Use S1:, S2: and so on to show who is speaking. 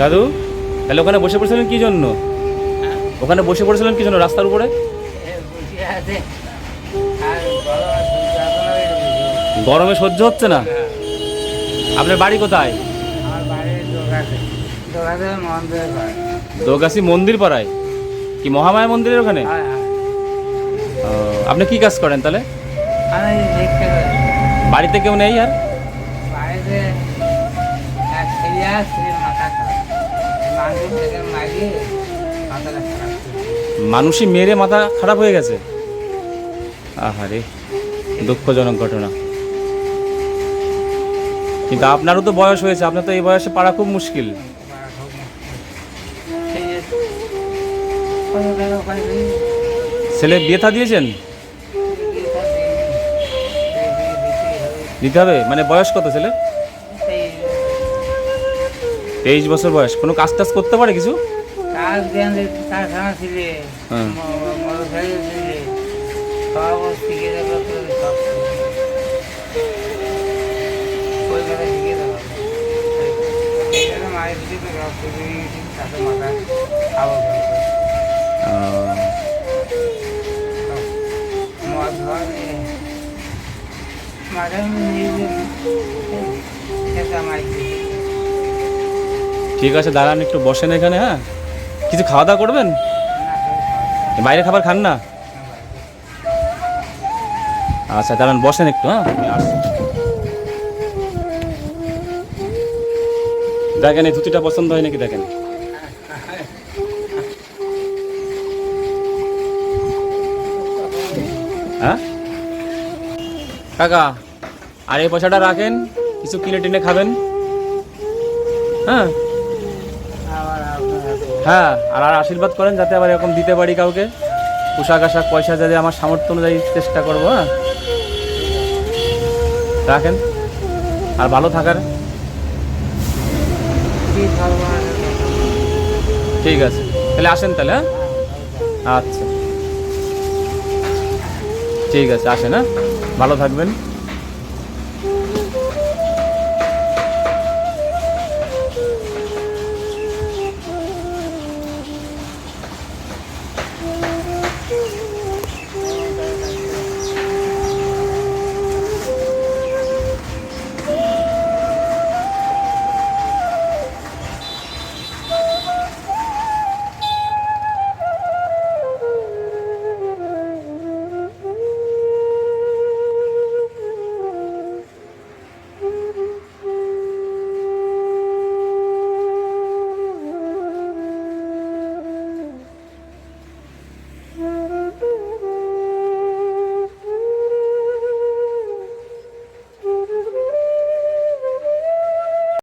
S1: দাদু, তাহলে ওখানে বসে পড়েছিলেন কি জন্য? ওখানে বসে পড়েছিলেন কি জন্য রাস্তার উপরে? গরমে সহ্য হচ্ছে না? আপনার বাড়ি কোথায়? দোগাছি মন্দির পাড়ায়। কি মহামায়া মন্দিরের ওখানে? আপনি কি কাজ করেন তাহলে? বাড়িতে কেউ নেই আর?
S2: বাড়িতে
S1: মানুষই মেরে মাথা খারাপ হয়ে গেছে আহারে, দুঃখজনক ঘটনা কিন্তু আপনারও তো বয়স হয়েছে, আপনার তো এই বয়সে পাড়া খুব মুশকিল? ছেলে বিয়ে থা দিয়েছেন। দিতে হবে মানে বয়স কত ছেলে তেইশ বছর বয়স। কোনো কাজ টাজ করতে পারে কিছু?
S2: কাজ কারখানা ছিলে।
S1: হ্যাঁ।
S2: তাতে মাথা
S1: ঠিক আছে, দাঁড়ান একটু বসেন এখানে হ্যাঁ? কিছু খাওয়া দাওয়া করবেন? বাইরে খাবার খান না? আচ্ছা দাঁড়ান, বসেন একটু হ্যাঁ? দেখেন, এই ধুতিটা পছন্দ হয় নাকি দেখেন? হ্যাঁ? কাকা, আর এই পয়সাটা রাখেন, কিছু কিনে টিনে খাবেন? হ্যাঁ? হ্যাঁ আর আর আশীর্বাদ করেন যাতে আবার এরকম দিতে পারি কাউকে। পোশাক আশাক, পয়সা যাতে আমার সামর্থ্য অনুযায়ী চেষ্টা করব হ্যাঁ। রাখেন। আর ভালো থাকার ঠিক আছে। তাহলে আসেন তাহলে হ্যাঁ? আচ্ছা। ঠিক আছে, আসেন হ্যাঁ? ভালো থাকবেন।